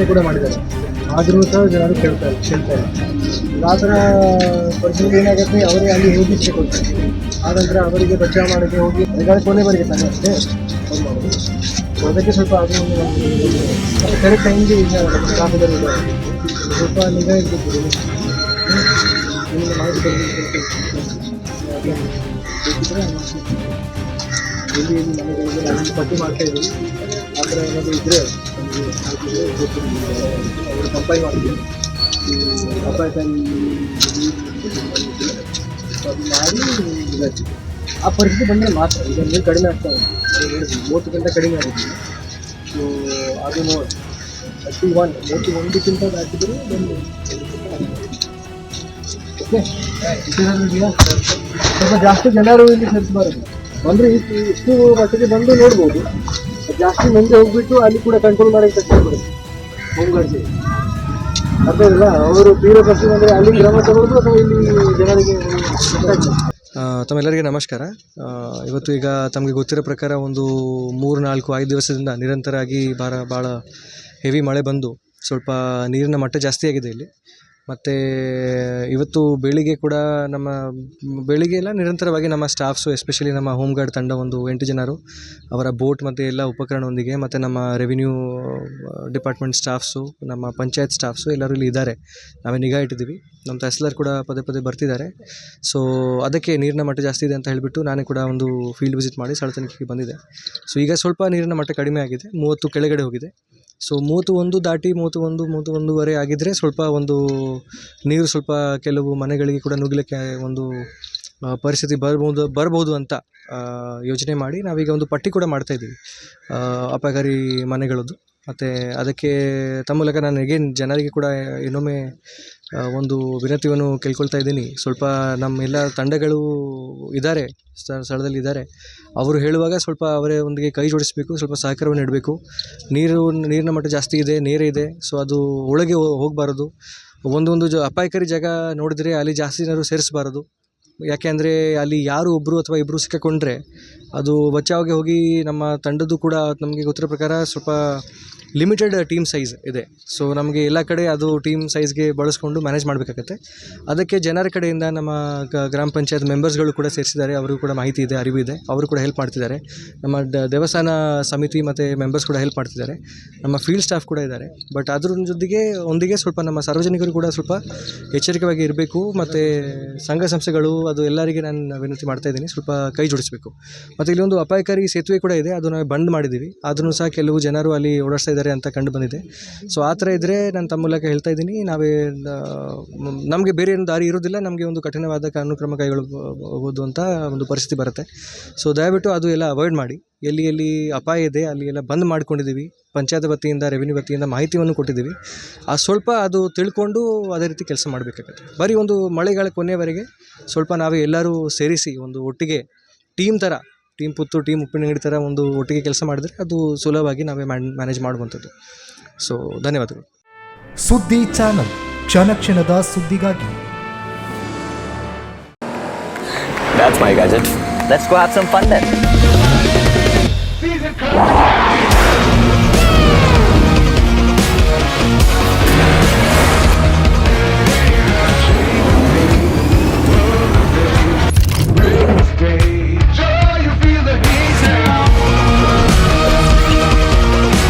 ಪ್ರತಿಭಟನೆ ಕೂಡ ಮಾಡಿದ್ದಾರೆ. ಆದರೂ ಸಹ ಜನರು ಕೇಳ್ತಾರೆ ಕೇಳ್ತಾರೆ ಆ ಥರ ಪರಿಸ್ಥಿತಿ ಏನಾಗುತ್ತೆ ಅವರಿಗೆ ಅಲ್ಲಿ ಹೋಗಿ ಆ ಆನಂತರ ಅವರಿಗೆ ಬಚಾವ್ ಮಾಡೋಕ್ಕೆ ಹೋಗಿ ಅದಕ್ಕೆ ಕೊನೆವರೆಗೆ ತಾನೆ ಅಷ್ಟೇ. ಅವ್ರು ಅದಕ್ಕೆ ಸ್ವಲ್ಪ ಅದು ಕರೆಕ್ಟ್ ಟೈಮ್ಗೆ ಈಗ ಕಾಪದಲ್ಲಿ. ಸ್ವಲ್ಪ ನಿಗಾ ಇರಬೇಕು. ಮಾಹಿತಿ ಬೇಕಿದ್ರೆ ಎಲ್ಲಿ ನಮಗೆ ನಾವು ಪಟ್ಟಿ ಮಾಡ್ತಾ ಇದ್ದೀವಿ ಆ ಥರ ಏನಾದರೂ ಇದ್ದರೆ ಅವರು ಕಂಪೈನ್ ಮಾಡ್ತೀವಿ ಅಪಾಯಕಾರಿ ಅದು ಮಾಡಿ ಇದಾಗ್ತದೆ. ಆ ಪರಿಸ್ಥಿತಿ ಬಂದರೆ ಮಾತ್ರ. ಈಗ ನೀರು ಕಡಿಮೆ ಆಗ್ತಾ ಉಂಟು. ಮೂವತ್ತು ಗಂಟೆ ಕಡಿಮೆ ಆಗುತ್ತೆ. ಸೊ ಅದು ನೋಡಿ. ಥರ್ಟಿ ಒನ್ ಮೂವತ್ತು ಒಂದಕ್ಕಿಂತ ಹಾಕಿದ್ರೆ ಒಂದು ಓಕೆ. ಸ್ವಲ್ಪ ಜಾಸ್ತಿ ಜನರು ಇಲ್ಲಿ ಸೇರಿಸಬಾರದು. ಬಂದರೆ ಇಷ್ಟು ಮಟ್ಟಿಗೆ ಬಂದು ನೋಡ್ಬೋದು. ಜಾಸ್ತಿ ಮುಂದೆ ಹೋಗ್ಬಿಟ್ಟು ಅಲ್ಲಿ ಕೂಡ ಕಂಟ್ರೋಲ್ ಮಾಡಿ ಕಷ್ಟ ಅರ್ಥ ಅವರು ಅಂದರೆ ಅಲ್ಲಿ ಕ್ರಮ ತಗೊಳ್ಳೋದು ಅಥವಾ ಇಲ್ಲಿ ಜನರಿಗೆ ತಮ್ಮೆಲ್ಲರಿಗೆ ನಮಸ್ಕಾರ. ಇವತ್ತು ಈಗ ತಮಗೆ ಗೊತ್ತಿರೋ ಪ್ರಕಾರ ಒಂದು ಮೂರು, ನಾಲ್ಕು, ಐದು ದಿವಸದಿಂದ ನಿರಂತರ ಆಗಿ ಭಾರ ಭಾಳ ಹೆವಿ ಮಳೆ ಬಂದು ಸ್ವಲ್ಪ ನೀರಿನ ಮಟ್ಟ ಜಾಸ್ತಿ ಆಗಿದೆ ಇಲ್ಲಿ. ಮತ್ತು ಇವತ್ತು ಬೆಳಿಗ್ಗೆ ಕೂಡ ನಮ್ಮ, ಬೆಳಿಗ್ಗೆ ಎಲ್ಲ ನಿರಂತರವಾಗಿ ನಮ್ಮ ಸ್ಟಾಫ್ಸು ಎಸ್ಪೆಷಲಿ ನಮ್ಮ ಹೋಮ್ ಗಾರ್ಡ್ ತಂಡ ಒಂದು ಎಂಟು ಜನರು, ಅವರ ಬೋಟ್ ಮತ್ತು ಎಲ್ಲ ಉಪಕರಣದೊಂದಿಗೆ ಮತ್ತು ನಮ್ಮ ರೆವಿನ್ಯೂ ಡಿಪಾರ್ಟ್ಮೆಂಟ್ ಸ್ಟಾಫ್ಸು ನಮ್ಮ ಪಂಚಾಯತ್ ಸ್ಟಾಫ್ಸು ಎಲ್ಲರೂ ಇಲ್ಲಿ ಇದ್ದಾರೆ. ನಾವೇ ನಿಗಾ ಇಟ್ಟಿದ್ದೀವಿ. ನಮ್ಮ ತಹಸೀಲ್ದಾರ್ ಕೂಡ ಪದೇ ಪದೇ ಬರ್ತಿದ್ದಾರೆ. ಸೊ ಅದಕ್ಕೆ ನೀರಿನ ಮಟ್ಟ ಜಾಸ್ತಿ ಇದೆ ಅಂತ ಹೇಳಿಬಿಟ್ಟು ನಾನೇ ಕೂಡ ಒಂದು ಫೀಲ್ಡ್ ವಿಸಿಟ್ ಮಾಡಿ ಸ್ಥಳ ತನಿಖೆಗೆ ಬಂದಿದೆ ಸೊ ಈಗ ಸ್ವಲ್ಪ ನೀರಿನ ಮಟ್ಟ ಕಡಿಮೆ ಆಗಿದೆ. ಮೂವತ್ತು ಕೆಳಗಡೆ ಹೋಗಿದೆ. ಸೊ ಮೂವತ್ತು ಒಂದು ದಾಟಿ ಮೂವತ್ತು ಒಂದು ಮೂವತ್ತು ಒಂದೂವರೆ ಆಗಿದ್ದರೆ ಸ್ವಲ್ಪ ಒಂದು ನೀರು ಸ್ವಲ್ಪ ಕೆಲವು ಮನೆಗಳಿಗೆ ಕೂಡ ನುಗ್ಗಲಿಕ್ಕೆ ಒಂದು ಪರಿಸ್ಥಿತಿ ಬರ್ಬೋದು ಬರ್ಬೋದು ಅಂತ ಯೋಚನೆ ಮಾಡಿ ನಾವೀಗ ಒಂದು ಪಟ್ಟಿ ಕೂಡ ಮಾಡ್ತಾಯಿದ್ದೀವಿ ಅಪಾಯಕಾರಿ ಮನೆಗಳದ್ದು. ಮತ್ತು ಅದಕ್ಕೆ ತಮ್ಮ ಮೂಲಕ ನಾನು ಎಗೇನ್ ಜನರಿಗೆ ಕೂಡ ಇನ್ನೊಮ್ಮೆ ಒಂದು ವಿನಂತಿಯನ್ನು ಕೇಳ್ಕೊಳ್ತಾ ಇದ್ದೀನಿ. ಸ್ವಲ್ಪ ನಮ್ಮ ಎಲ್ಲ ತಂಡಗಳು ಇದ್ದಾರೆ, ಸ್ಥ- ಸ್ಥಳದಲ್ಲಿ ಇದ್ದಾರೆ. ಅವರು ಹೇಳುವಾಗ ಸ್ವಲ್ಪ ಅವರೇ ಒಂದಿಗೆ ಕೈ ಜೋಡಿಸಬೇಕು, ಸ್ವಲ್ಪ ಸಹಕಾರವನ್ನು ನೀಡಬೇಕು. ನೀರು, ನೀರಿನ ಮಟ್ಟ ಜಾಸ್ತಿ ಇದೆ, ನೀರೇ ಇದೆ, ಸೊ ಅದು ಒಳಗೆ ಹೋಗಬಾರದು. ಒಂದೊಂದು ಜ, ಅಪಾಯಕಾರಿ ಜಾಗ ನೋಡಿದರೆ ಅಲ್ಲಿ ಜಾಸ್ತಿ ಜನರು ಸೇರಿಸಬಾರದು. ಯಾಕೆ ಅಂದರೆ ಅಲ್ಲಿ ಯಾರು ಒಬ್ಬರು ಅಥವಾ ಇಬ್ಬರು ಸಿಕ್ಕಾಕೊಂಡ್ರೆ ಅದು ಬಚಾವ್ಗೆ ಹೋಗಿ ನಮ್ಮ ತಂಡದ್ದು ಕೂಡ ನಮಗೆ ಗೊತ್ತಿರೋ ಪ್ರಕಾರ ಸ್ವಲ್ಪ ಲಿಮಿಟೆಡ್ ಟೀಮ್ ಸೈಜ್ ಇದೆ. ಸೊ ನಮಗೆ ಎಲ್ಲ ಕಡೆ ಅದು ಟೀಮ್ ಸೈಜ್ಗೆ ಬಳಸ್ಕೊಂಡು ಮ್ಯಾನೇಜ್ ಮಾಡಬೇಕಾಗತ್ತೆ. ಅದಕ್ಕೆ ಜನರ ಕಡೆಯಿಂದ ನಮ್ಮ ಗ್ರಾಮ ಪಂಚಾಯತ್ ಮೆಂಬರ್ಸ್ಗಳು ಕೂಡ ಸೇರಿಸಿದ್ದಾರೆ. ಅವರಿಗೂ ಕೂಡ ಮಾಹಿತಿ ಇದೆ, ಅರಿವು ಇದೆ. ಅವರು ಕೂಡ ಹೆಲ್ಪ್ ಮಾಡ್ತಿದ್ದಾರೆ. ನಮ್ಮ ದೇವಸ್ಥಾನ ಸಮಿತಿ ಮತ್ತು ಮೆಂಬರ್ಸ್ ಕೂಡ ಹೆಲ್ಪ್ ಮಾಡ್ತಿದ್ದಾರೆ. ನಮ್ಮ ಫೀಲ್ಡ್ ಸ್ಟಾಫ್ ಕೂಡ ಇದ್ದಾರೆ. ಬಟ್ ಅದ್ರ ಜೊತೆಗೆ ಒಂದಿಗೆ ಸ್ವಲ್ಪ ನಮ್ಮ ಸಾರ್ವಜನಿಕರು ಕೂಡ ಸ್ವಲ್ಪ ಎಚ್ಚರಿಕೆಯಾಗಿ ಇರಬೇಕು. ಮತ್ತು ಸಂಘ ಸಂಸ್ಥೆಗಳು ಅದು ಎಲ್ಲರಿಗೆ ನಾನು ವಿನಂತಿ ಮಾಡ್ತಾ ಇದ್ದೀನಿ. ಸ್ವಲ್ಪ ಕೈ ಜೋಡಿಸಬೇಕು. ಮತ್ತು ಇಲ್ಲಿ ಒಂದು ಅಪಾಯಕಾರಿ ಸೇತುವೆ ಕೂಡ ಇದೆ. ಅದು ನಾವು ಬಂದ್ ಮಾಡಿದ್ದೀವಿ. ಆದ್ರೂ ಸಹ ಕೆಲವು ಜನರು ಅಲ್ಲಿ ಓಡಾಡ್ತಾ ಇದ್ದಾರೆ ಅಂತ ಕಂಡು ಬಂದಿದೆ. ಸೊ ಆ ಥರ ಇದ್ದರೆ ನಾನು ತಮ್ಮ ಮೂಲಕ ಹೇಳ್ತಾ ಇದ್ದೀನಿ. ನಾವೇ ನಮಗೆ ಬೇರೆ ಏನು ದಾರಿ ಇರೋದಿಲ್ಲ ನಮಗೆ ಒಂದು ಕಠಿಣವಾದ ಕಾನೂನು ಕ್ರಮ ಕೈಗೊಳ್ಳಬಹುದು ಅಂತ ಒಂದು ಪರಿಸ್ಥಿತಿ ಬರುತ್ತೆ. ಸೊ ದಯವಿಟ್ಟು ಅದು ಎಲ್ಲ ಅವಾಯ್ಡ್ ಮಾಡಿ. ಎಲ್ಲಿ ಎಲ್ಲಿ ಅಪಾಯ ಇದೆ ಅಲ್ಲಿ ಎಲ್ಲ ಬಂದ್ ಮಾಡ್ಕೊಂಡಿದ್ದೀವಿ. ಪಂಚಾಯತ್ ವತಿಯಿಂದ ರೆವಿನ್ಯೂ ವತಿಯಿಂದ ಮಾಹಿತಿಯನ್ನು ಕೊಟ್ಟಿದ್ದೀವಿ. ಆ ಸ್ವಲ್ಪ ಅದು ತಿಳ್ಕೊಂಡು ಅದೇ ರೀತಿ ಕೆಲಸ ಮಾಡಬೇಕಾಗತ್ತೆ. ಬರೀ ಒಂದು ಮಳೆಗಾಲ ಕೊನೆಯವರೆಗೆ ಸ್ವಲ್ಪ ನಾವೇ ಎಲ್ಲರೂ ಸೇರಿಸಿ ಒಂದು ಒಟ್ಟಿಗೆ ಟೀಮ್ ಥರ ಟೀಮ್ ಪುತ್ತು ಟೀಮ್ ಉಪ್ಪಿನಂಗಡಿ ಥರ ಒಂದು ಒಟ್ಟಿಗೆ ಕೆಲಸ ಮಾಡಿದ್ರೆ ಅದು ಸುಲಭವಾಗಿ ನಾವೇ ಮ್ಯಾನೇಜ್ ಮಾಡುವಂಥದ್ದು. ಸೊ ಧನ್ಯವಾದಗಳು. ಸುದ್ದಿ ಚಾನಲ್ ಕ್ಷಣ ಕ್ಷಣದ ಸುದ್ದಿಗಾಗಿ. That's my gadget. Let's go have some fun then.